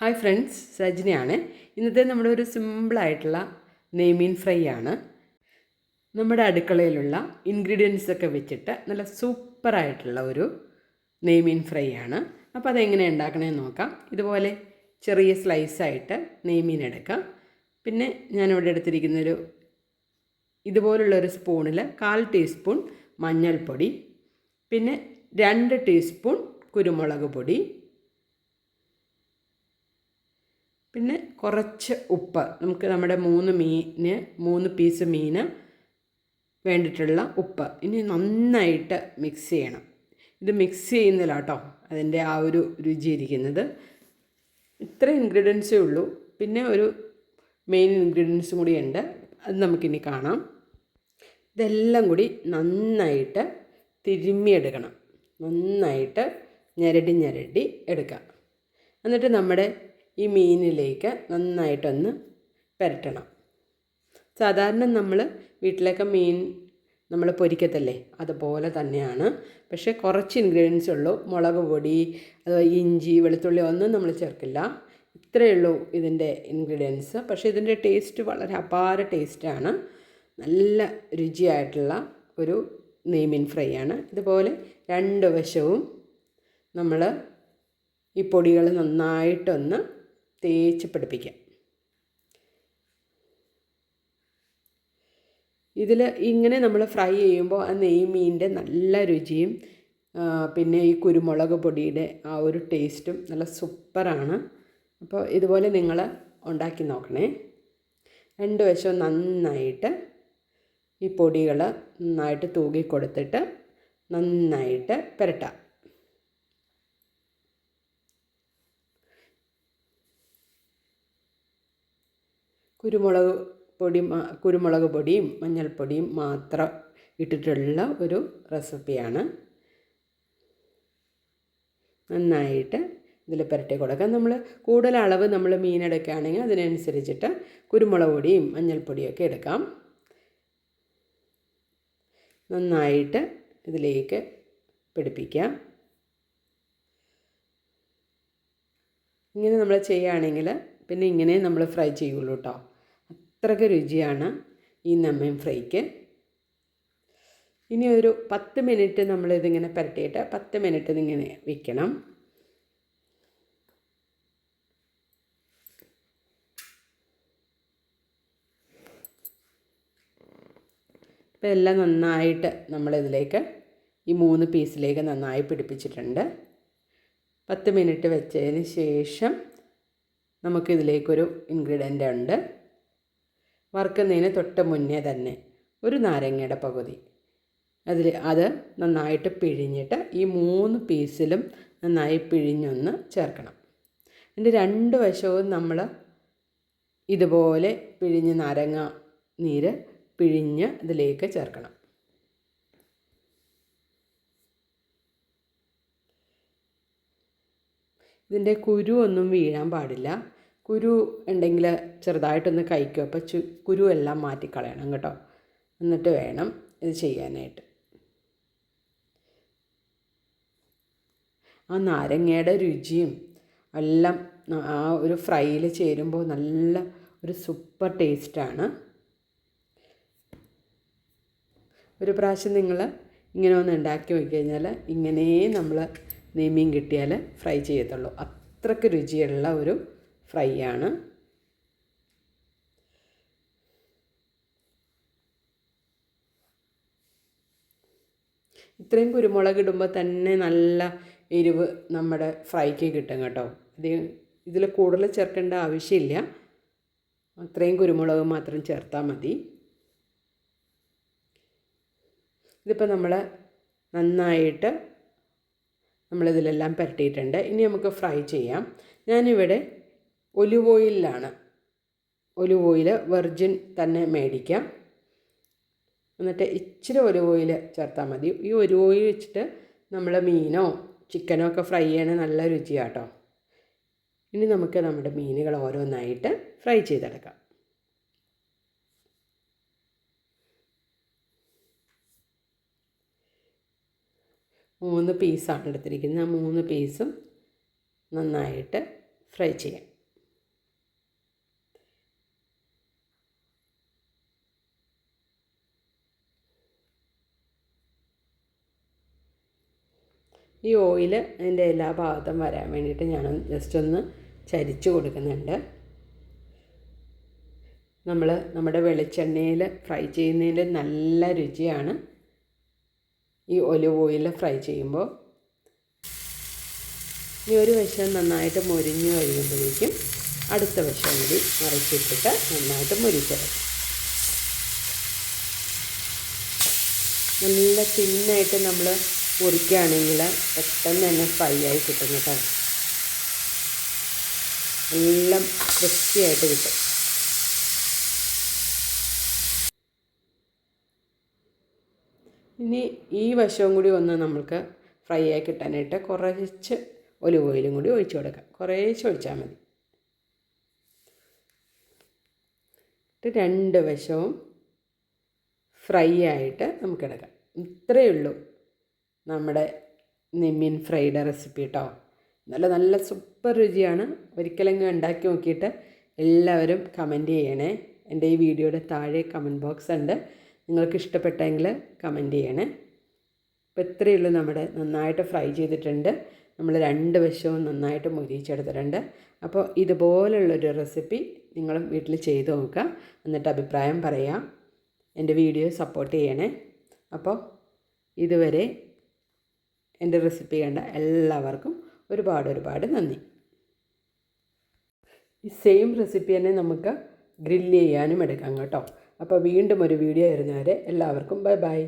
Hi friends സജിനിയാണ്. ഇന്നത്തെ നമ്മുടെ ഒരു സിമ്പിളായിട്ടുള്ള നെയ്മീൻ ഫ്രൈ ആണ്. നമ്മുടെ അടുക്കളയിലുള്ള ഇൻഗ്രീഡിയൻസ് ഒക്കെ വെച്ചിട്ട് നല്ല സൂപ്പറായിട്ടുള്ള ഒരു നെയ്മീൻ ഫ്രൈ ആണ്. അപ്പോൾ അതെങ്ങനെ ഉണ്ടാക്കണമെന്ന് നോക്കാം. ഇതുപോലെ ചെറിയ സ്ലൈസായിട്ട് നെയ്മീൻ എടുക്കാം. പിന്നെ ഞാനിവിടെ എടുത്തിരിക്കുന്നൊരു ഇതുപോലുള്ളൊരു സ്പൂണിൽ കാൽ ടീസ്പൂൺ മഞ്ഞൾപ്പൊടി പിന്നെ രണ്ട് ടീസ്പൂൺ കുരുമുളക് പൊടി പിന്നെ കുറച്ച് ഉപ്പ്. നമുക്ക് നമ്മുടെ മൂന്ന് മീന് മൂന്ന് പീസ് മീന് വേണ്ടിയിട്ടുള്ള ഉപ്പ്. ഇനി നന്നായിട്ട് മിക്സ് ചെയ്യണം. ഇത് മിക്സ് ചെയ്യുന്നില്ല കേട്ടോ അതിന്റെ ആ ഒരു രുചി ഇരിക്കുന്നത്. ഇത്ര ഇൻഗ്രീഡിയൻസേ ഉള്ളൂ. പിന്നെ ഒരു മെയിൻ ഇൻഗ്രീഡിയൻസും കൂടി ഉണ്ട്. അത് നമുക്കിനി കാണാം. ഇതെല്ലാം കൂടി നന്നായിട്ട് തിരുമ്മിയെടുക്കണം. നന്നായിട്ട് ഞെരടി ഞെരടി എടുക്കാം എന്നിട്ട് നമ്മുടെ ഈ മീനിലേക്ക് നന്നായിട്ടൊന്ന് പുരട്ടണം. സാധാരണ നമ്മൾ വീട്ടിലൊക്കെ മീൻ നമ്മൾ പൊരിക്കത്തല്ലേ? അതുപോലെ തന്നെയാണ്. പക്ഷേ കുറച്ച് ഇൻഗ്രീഡിയൻസ് ഉള്ളൂ. മുളക് പൊടി ഇഞ്ചി വെളുത്തുള്ളി ഒന്നും നമ്മൾ ചേർക്കില്ല. ഇത്രയേ ഉള്ളൂ ഇതിന്റെ ഇൻഗ്രീഡിയൻസ് പക്ഷേ ഇതിന്റെ ടേസ്റ്റ് വളരെ അപാര ടേസ്റ്റാണ് നല്ല രുചിയായിട്ടുള്ള ഒരു നെയ്മീൻ ഫ്രൈ ആണ്. ഇതുപോലെ രണ്ട് വശവും നമ്മൾ ഈ പൊടികൾ നന്നായിട്ടൊന്ന് തേച്ച് പിടിപ്പിക്കാം ഇതിൽ ഇങ്ങനെ നമ്മൾ ഫ്രൈ ചെയ്യുമ്പോൾ ആ നെയ്മീന്റെ നല്ല രുചിയും പിന്നെ ഈ കുരുമുളക് പൊടിയുടെ ആ ഒരു ടേസ്റ്റും നല്ല സൂപ്പറാണ്. അപ്പോൾ ഇതുപോലെ നിങ്ങൾ ഉണ്ടാക്കി നോക്കണേ. രണ്ട് വശവും നന്നായിട്ട് ഈ പൊടികൾ നന്നായിട്ട് തൂകി കൊടുത്തിട്ട് നന്നായിട്ട് പുരട്ടാം. കുരുമുളക് പൊടി കുരുമുളക് പൊടിയും മഞ്ഞൾപ്പൊടിയും മാത്രം ഇട്ടിട്ടുള്ള ഒരു റെസിപ്പിയാണ്. നന്നായിട്ട് ഇതിൽ പുരട്ടി കൊടുക്കാം. നമ്മൾ കൂടുതൽ അളവ് നമ്മൾ മീനെടുക്കുകയാണെങ്കിൽ അതിനനുസരിച്ചിട്ട് കുരുമുളക് പൊടിയും മഞ്ഞൾപ്പൊടിയൊക്കെ എടുക്കാം. നന്നായിട്ട് ഇതിലേക്ക് പിടിപ്പിക്കാം. ഇങ്ങനെ നമ്മൾ ചെയ്യുകയാണെങ്കിൽ പിന്നെ ഇങ്ങനെ നമ്മൾ ഫ്രൈ ചെയ്യുള്ളൂ കേട്ടോ. അത്രയ്ക്ക് രുചിയാണ് ഈ നമ്മയും ഫ്രൈക്ക്. ഇനി ഒരു പത്ത് മിനിറ്റ് നമ്മളിതിങ്ങനെ പുരട്ടിയിട്ട് പത്ത് മിനിറ്റ് ഇതിങ്ങനെ വെക്കണം. ഇപ്പം എല്ലാം നന്നായിട്ട് നമ്മളിതിലേക്ക് ഈ മൂന്ന് പീസിലേക്ക് നന്നായി പിടിപ്പിച്ചിട്ടുണ്ട്. പത്ത് മിനിറ്റ് വെച്ചതിന് ശേഷം നമുക്കിതിലേക്കൊരു ഇൻഗ്രീഡിയന്റ് ഉണ്ട്. വറുക്കുന്നതിന് തൊട്ട് മുന്നേ തന്നെ ഒരു നാരങ്ങയുടെ പകുതി. അതിൽ അത് നന്നായിട്ട് പിഴിഞ്ഞിട്ട് ഈ മൂന്ന് പീസിലും നന്നായി പിഴിഞ്ഞൊന്ന് ചേർക്കണം. എന്റെ രണ്ട് വശവും നമ്മൾ ഇതുപോലെ പിഴിഞ്ഞ് നാരങ്ങ നീര് പിഴിഞ്ഞ് ഇതിലേക്ക് ചേർക്കണം. ഇതിന്റെ കുരു ഒന്നും വീഴാൻ പാടില്ല. കുരു ഉണ്ടെങ്കിൽ ചെറുതായിട്ടൊന്ന് കഴിക്കും. അപ്പോൾ ചു കുരു എല്ലാം മാറ്റിക്കളയണം കേട്ടോ. എന്നിട്ട് വേണം ഇത് ചെയ്യാനായിട്ട്. ആ നാരങ്ങയുടെ രുചിയും എല്ലാം ആ ഒരു ഫ്രൈയിൽ ചേരുമ്പോൾ നല്ല ഒരു സൂപ്പർ ടേസ്റ്റാണ്. ഒരു പ്രാവശ്യം നിങ്ങൾ ഇങ്ങനെ ഒന്ന് ഉണ്ടാക്കി നോക്കിക്കഴിഞ്ഞാൽ ഇങ്ങനെ നമ്മൾ നെയ്മീൻ കിട്ടിയാൽ ഫ്രൈ ചെയ്യത്തുള്ളൂ. അത്രയ്ക്ക് രുചിയുള്ള ഒരു ഫ്രൈ ആണ്. ഇത്രയും കുരുമുളക് ഇടുമ്പോൾ തന്നെ നല്ല എരിവ് നമ്മുടെ ഫ്രൈക്ക് കിട്ടും കേട്ടോ. ഇത് ഇതിൽ കൂടുതൽ ചേർക്കേണ്ട ആവശ്യമില്ല. അത്രയും കുരുമുളക് മാത്രം ചേർത്താൽ മതി. ഇതിപ്പോൾ നമ്മൾ നന്നായിട്ട് നമ്മളിതിലെല്ലാം പുരട്ടിയിട്ടുണ്ട്. ഇനി നമുക്ക് ഫ്രൈ ചെയ്യാം. ഞാനിവിടെ ഒലിവ് ഓയിലാണ് ഒലിവ് ഓയിൽ വെർജിൻ തന്നെ മേടിക്കാം. എന്നിട്ട് ഇച്ചിരി ഒലിവ് ഓയിൽ ചേർത്താൽ മതി. ഈ ഒലിവ് ഓയിൽ വെച്ചിട്ട് നമ്മൾ മീനോ ചിക്കനോ ഒക്കെ ഫ്രൈ ചെയ്യണ നല്ല രുചിയാട്ടോ. ഇനി നമുക്ക് നമ്മുടെ മീനുകൾ ഓരോന്നായിട്ട് ഫ്രൈ ചെയ്തെടുക്കാം. മൂന്ന് പീസാണ് എടുത്തിരിക്കുന്നത്. ആ മൂന്ന് പീസും നന്നായിട്ട് ഫ്രൈ ചെയ്യാം. ഈ ഓയിൽ അതിന്റെ എല്ലാ ഭാഗത്തും വരാൻ വേണ്ടിയിട്ട് ഞാൻ ജസ്റ്റ് ഒന്ന് ചരിച്ച് കൊടുക്കുന്നുണ്ട്. നമ്മൾ നമ്മുടെ വെളിച്ചെണ്ണയിൽ ഫ്രൈ ചെയ്യുന്നതിന്റെ നല്ല രുചിയാണ്. ഈ ഒലിവ് ഓയിൽ ഫ്രൈ ചെയ്യുമ്പോൾ. ഇനി ഒരു വശം നന്നായിട്ട് മുരിഞ്ഞു കഴിയുമ്പോഴേക്കും അടുത്ത വശം കൂടി മറിച്ചിട്ടിട്ട് നന്നായിട്ട് മുരിച്ചെടുക്കും. നല്ല തിന്നായിട്ട് നമ്മൾ മുറിക്കുകയാണെങ്കിൽ പെട്ടെന്ന് തന്നെ ഫ്രൈ ആയി കിട്ടും കേട്ടോ. എല്ലാം ക്രിസ്പിയായിട്ട് കിട്ടും. ഇനി ഈ വശവും കൂടി ഒന്ന് നമ്മൾക്ക് ഫ്രൈ ആയി കിട്ടാനായിട്ട് കുറച്ച് ഒലിവ് ഓയിലും കൂടി ഒഴിച്ചു കൊടുക്കാം. കുറേശ്ശെ ഒഴിച്ചാൽ മതി. രണ്ട് വശവും ഫ്രൈ ആയിട്ട് നമുക്കെടുക്കാം ഇത്രയേ ഉള്ളൂ. നമ്മുടെ നെമ്മീൻ ഫ്രൈഡ് റെസിപ്പി കേട്ടോ നല്ല നല്ല സൂപ്പർ രുചിയാണ്. ഒരിക്കലെങ്കിലും ഉണ്ടാക്കി നോക്കിയിട്ട് എല്ലാവരും കമന്റ് ചെയ്യണേ. എന്റെ ഈ വീഡിയോയുടെ താഴെ കമന്റ് ബോക്സ് ഉണ്ട്. നിങ്ങൾക്ക് ഇഷ്ടപ്പെട്ടെങ്കിൽ കമന്റ് ചെയ്യണേ. അപ്പോൾ ഇത്രയേ ഉള്ളൂ നമ്മുടെ നന്നായിട്ട് ഫ്രൈ ചെയ്തിട്ടുണ്ട്. നമ്മൾ രണ്ട് വശവും നന്നായിട്ട് മുരിച്ചെടുത്തിട്ടുണ്ട് അപ്പോൾ ഇതുപോലുള്ളൊരു റെസിപ്പി നിങ്ങളും വീട്ടിൽ ചെയ്ത് നോക്കുക. എന്നിട്ട് അഭിപ്രായം പറയാം. എന്റെ വീഡിയോ സപ്പോർട്ട് ചെയ്യണേ. അപ്പോൾ ഇതുവരെ എന്റെ റെസിപ്പി കണ്ട എല്ലാവർക്കും ഒരുപാട് ഒരുപാട് നന്ദി. ഈ സെയിം റെസിപ്പി തന്നെ നമുക്ക് ഗ്രില്ല് ചെയ്യാനും എടുക്കാം കേട്ടോ. അപ്പോൾ വീണ്ടും ഒരു വീഡിയോ വരുന്നവരെ എല്ലാവർക്കും ബൈ ബൈ